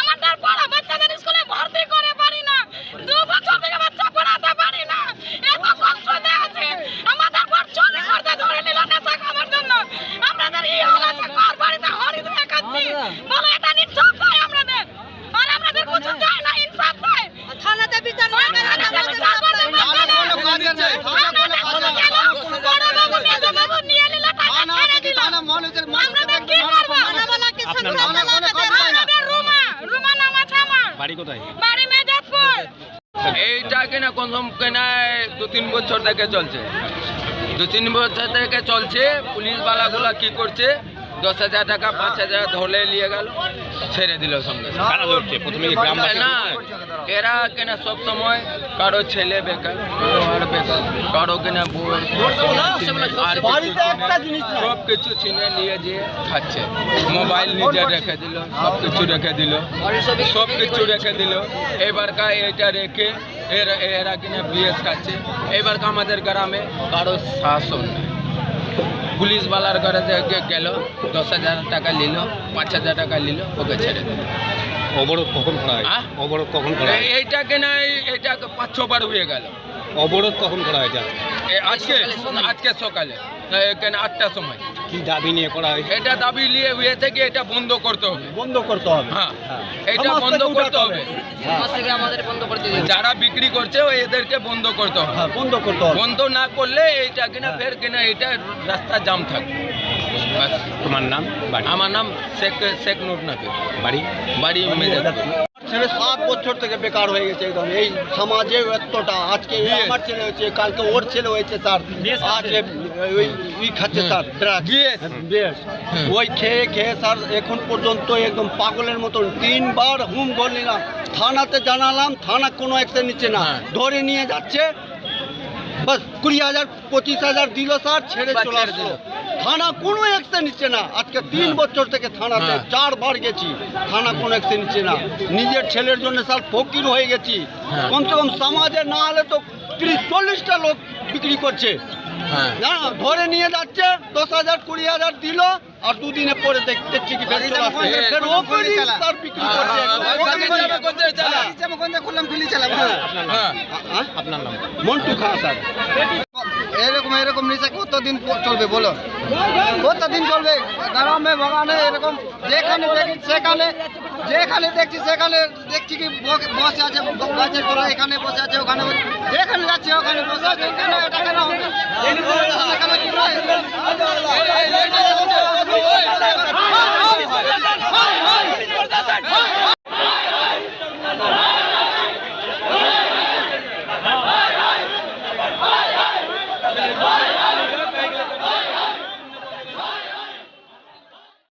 আমার তার পড়া বাচ্চাদের স্কুলে ভর্তি করে পারি না। দু বছর থেকে বাচ্চা পড়াতে পারি না। এত কষ্ট আমার আমাদের পর চলে করতে ধরে নিল নেশা খাবার জন্য। আমাদের এই হল আছে ঘর বাড়িতে হরি ধুয়ে খাচ্ছি। বলে এটা নিশ্চয় চাই আমাদের আর আমাদের কিছু চাই না? ইনসাফ চাই? থানাতে বিচার না থানাতে বিচার করতে পারবে না। থানাতে বিচার করতে পারবে না কোথায়? বাড়ি মেজাজপুর। এইটা কিনা কনসম কেনায় দু তিন বছর থেকে চলছে। দু তিন বছর থেকে চলছে। পুলিশ বালাগুলা কি করছে? দশ হাজার টাকা পাঁচ হাজার ধরে নিয়ে গেল। ছেড়ে দিল সঙ্গে না এরা কেনা সব সময় কারও ছেলে বেকার কারও আর বেকার কারও কেনা বউ আর সব কিছু চিনে নিয়ে যেয়ে খাচ্ছে। মোবাইল নিজে রেখে দিল সব কিছু রেখে দিল সব কিছু রেখে দিল। এবারকার এটা রেখে এরা এরা কিনা বিএস খাচ্ছে। এবারকার আমাদের গ্রামে কারও শাসন নেই। পুলিশ বালার ঘরে গেল দশ হাজার টাকা নিল পাঁচ হাজার টাকা নিল ওকে ছেড়ে দিল। অবরোধ কখন করা হয়? আহ? অবরোধ কখন করা হয়? এইটাকে না কিনা এই- এইটা পাঁচ ছবার হয়ে গেল। অবরোধ কখন করা হয় এটা? এ আজকে আজকে সকালে। কেন আটটার সময়। কি দাবি নিয়ে করা হয় এটা দাবি নিয়ে হয়েছে কি এটা বন্ধ করতে হবে। বন্ধ করতে হবে। হ্যাঁ হ্যাঁ। এটা বন্ধ করতে হবে। হ্যাঁ, যারা বিক্রি করছে এদেরকে বন্ধ করতে হবে। বন্ধ করতে হবে। বন্ধ না করলে এইটা কিনা ফের কিনা এটা রাস্তা জাম থাকবে। তোমার নাম? আমার নাম শেখ শেখ নুর নাকি বাড়ি বাড়ি ছেলে সাত বছর থেকে বেকার হয়ে গেছে একদম। এই সমাজে এতটা। আজকে আমার ছেলে হয়েছে কালকে ওর ছেলে হয়েছে স্যার। আজকে ওই খাচ্ছে স্যার ড্রাগ। ওই খেয়ে খেয়ে স্যার এখন পর্যন্ত একদম পাগলের মতন তিনবার হুম ঘর নিলাম। থানাতে জানালাম থানা কোনো অ্যাকশন নিচ্ছে না। হ্যাঁ। ধরে নিয়ে যাচ্ছে। বাস কুড়ি হাজার পঁচিশ হাজার দিল স্যার ছেড়ে বা চলে আসলো। থানা কোনো অ্যাকশন নিচ্ছে না। আজকে তিন হ্যাঁ। বছর থেকে থানাতে হ্যাঁ। চারবার গেছি। থানা কোনো অ্যাকশন নিচ্ছে না। নিজের ছেলের জন্য স্যার ফকির হয়ে গেছি। কমসে কম সমাজে না হলে তো তিরিশ চল্লিশটা লোক বিক্রি করছে। না ধরে নিয়ে যাচ্ছে দশ হাজার কুড়ি হাজার দিল আর দুদিনে পরে দেখ- দেখছি কি। হ্যাঁ। হ্যাঁ, হ্যাঁ? হ্যাঁ। হ্যাঁ হ্যাঁ? মন্টু স্যার এরকম এরকম নেশা কতদিন চলবে বলো কতদিন চলবে গ্রামে বাগানে এরকম যেখানে দেখি সেখানে যেখানে দেখছি সেখানে দেখছি কি বসে আছে এখানে বসে আছে ওখানে যেখানে যাচ্ছে ওখানে বসে আছে কেন